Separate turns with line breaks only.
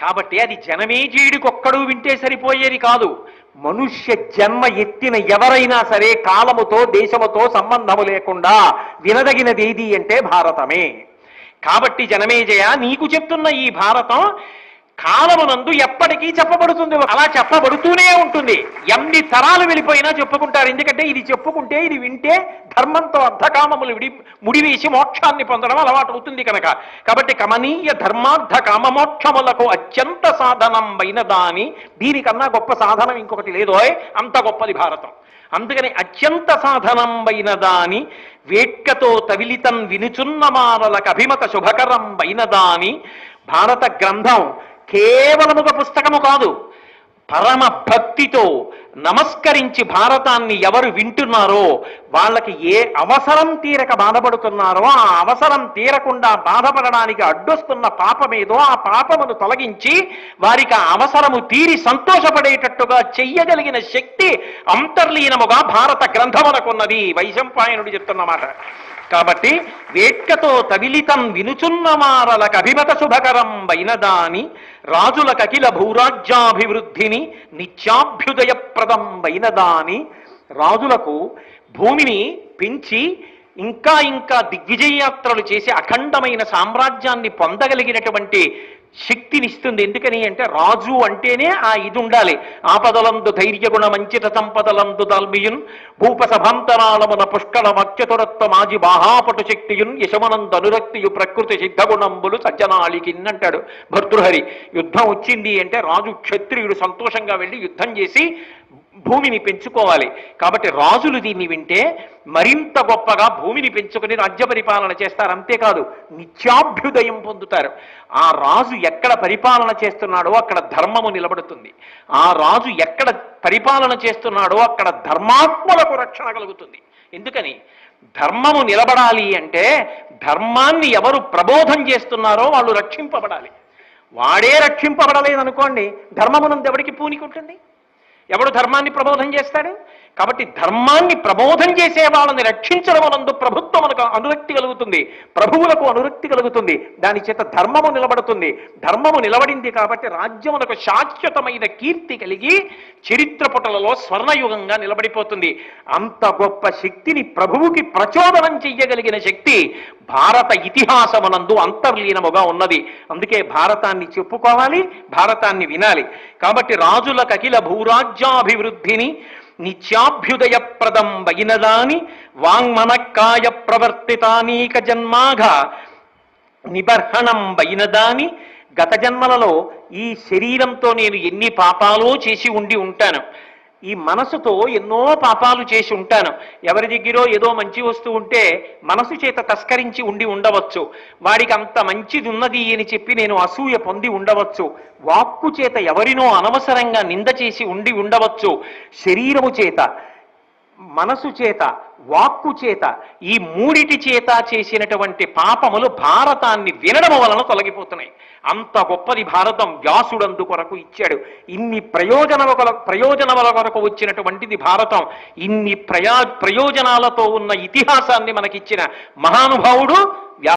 కాబట్టి అది జనమేజీయుడికొక్కడు వింటే సరిపోయేది కాదు. మనుష్య జన్మ ఎత్తిన ఎవరైనా సరే కాలముతో దేశముతో సంబంధము లేకుండా వినదగినది ఏది అంటే భారతమే. కాబట్టి జనమేజయ నీకు చెప్తున్న ఈ భారతం కాలమునందు ఎప్పటికీ చెప్పబడుతుంది. అలా చెప్పబడుతూనే ఉంటుంది. ఎన్ని తరాలు వెళ్ళిపోయినా చెప్పుకుంటారు. ఎందుకంటే ఇది చెప్పుకుంటే ఇది వింటే ధర్మంతో అర్ధకామములు విడి ముడివేసి మోక్షాన్ని పొందడం అలవాటు అవుతుంది కనుక. కాబట్టి కమనీయ ధర్మార్థ కామమోక్షములకు అత్యంత సాధనం దాని దీనికన్నా గొప్ప సాధనం ఇంకొకటి లేదోయ్ అంత గొప్పది భారతం. అందుకని అత్యంత సాధనంబైన దాని వేట్కతో తవిలితం వినుచున్న మారలకు అభిమత శుభకరంబైన దాని భారత గ్రంథం కేవలం ఒక పుస్తకము కాదు పరమ భక్తితో నమస్కరించి భారతాన్ని ఎవరు వింటున్నారో వాళ్ళకి ఏ అవసరం తీరక బాధపడుతున్నారో ఆ అవసరం తీరకుండా బాధపడడానికి అడ్డొస్తున్న పాపమేదో ఆ పాపమును తొలగించి వారికి ఆ అవసరము తీరి సంతోషపడేటట్టుగా చెయ్యగలిగిన శక్తి అంతర్లీనముగా భారత గ్రంథమునకున్నది. వైశంపాయనుడు చెప్తున్నమాట. కాబట్టి వేట్కతో తవిలితం వినుచున్న మారలకు అభిమత శుభకరం వైనదాని రాజుల కకిల భూరాజ్యాభివృద్ధిని నిత్యాభ్యుదయప్రదంబైన దాని రాజులకు భూమిని పెంచి ఇంకా ఇంకా దిగ్విజయయాత్రలు చేసి అఖండమైన సామ్రాజ్యాన్ని పొందగలిగినటువంటి శక్తినిస్తుంది. ఎందుకని అంటే రాజు అంటేనే ఆ ఇది ఉండాలి. ఆపదలందు ధైర్యగుణ మంచిత సంపదలందు దాల్మియున్ భూపసభాంతరాళమున పుష్కల మత్యతురత్వ మాజి బాహాపటు శక్తియున్ యశమనంద అనురక్తియు ప్రకృతి సిద్ధగుణంబులు సజ్జనాళికిన్ అంటాడు భర్తృహరి. యుద్ధం వచ్చింది అంటే రాజు క్షత్రియుడు సంతోషంగా వెళ్ళి యుద్ధం చేసి భూమిని పెంచుకోవాలి. కాబట్టి రాజులు దీన్ని వింటే మరింత గొప్పగా భూమిని పెంచుకుని రాజ్య పరిపాలన చేస్తారు. అంతేకాదు నిత్యాభ్యుదయం పొందుతారు. ఆ రాజు ఎక్కడ పరిపాలన చేస్తున్నాడో అక్కడ ధర్మము నిలబడుతుంది. ఆ రాజు ఎక్కడ పరిపాలన చేస్తున్నాడో అక్కడ ధర్మాత్మలకు రక్షణ కలుగుతుంది. ఎందుకని? ధర్మము నిలబడాలి అంటే ధర్మాన్ని ఎవరు ప్రబోధం చేస్తున్నారో వాళ్ళు రక్షింపబడాలి. వాడే రక్షింపబడలేదనుకోండి ధర్మమునందు ఎవడికి పూనికుంటుంది ఎవడు ధర్మాన్ని ప్రబోధం చేస్తాడు? కాబట్టి ధర్మాన్ని ప్రబోధం చేసే వాళ్ళని రక్షించడం ప్రభుత్వం నకు అనురక్తి కలుగుతుంది. ప్రభువులకు అనురక్తి కలుగుతుంది. దాని చేత ధర్మము నిలబడుతుంది. ధర్మము నిలబడింది కాబట్టి రాజ్యమునకు శాశ్వతమైన కీర్తి కలిగి చరిత్ర పుటలలో స్వర్ణయుగంగా నిలబడిపోతుంది. అంత గొప్ప శక్తిని ప్రభువుకి ప్రచోదనం చెయ్యగలిగిన శక్తి భారత ఇతిహాసమునందు అంతర్లీనముగా ఉన్నది. అందుకే భారతాన్ని చెప్పుకోవాలి భారతాన్ని వినాలి. కాబట్టి రాజులకు అఖిల భూరాజ్యాభివృద్ధిని నిత్యాభ్యుదయప్రదం వైనదాని వాంగ్మనక్కాయ ప్రవర్తితానీక జన్మాఘ నిబర్హణం వైనదాని గత జన్మలలో ఈ శరీరంతో నేను ఎన్ని పాపాలో చేసి ఉండి ఉంటాను. ఈ మనసుతో ఎన్నో పాపాలు చేసి ఉంటాను. ఎవరి దగ్గరో ఏదో మంచి వస్తూ ఉంటే మనసు చేత తస్కరించి ఉండి ఉండవచ్చు. వాడికి అంత మంచిది ఉన్నది అని చెప్పి నేను అసూయ పొంది ఉండవచ్చు. వాక్కు చేత ఎవరినో అనవసరంగా నింద చేసి ఉండి ఉండవచ్చు. శరీరము చేత మనసు చేత వాక్కు చేత ఈ మూడిటి చేత చేసినటువంటి పాపములు భారతాన్ని వినడం వలన తొలగిపోతున్నాయి. అంత గొప్పది భారతం వ్యాసుడందు కొరకు ఇచ్చాడు. ఇన్ని ప్రయోజనముల ప్రయోజనముల కొరకు వచ్చినటువంటిది భారతం ఇన్ని ప్రయా ప్రయోజనాలతో ఉన్న ఇతిహాసాన్ని మనకిచ్చిన మహానుభావుడు వ్యా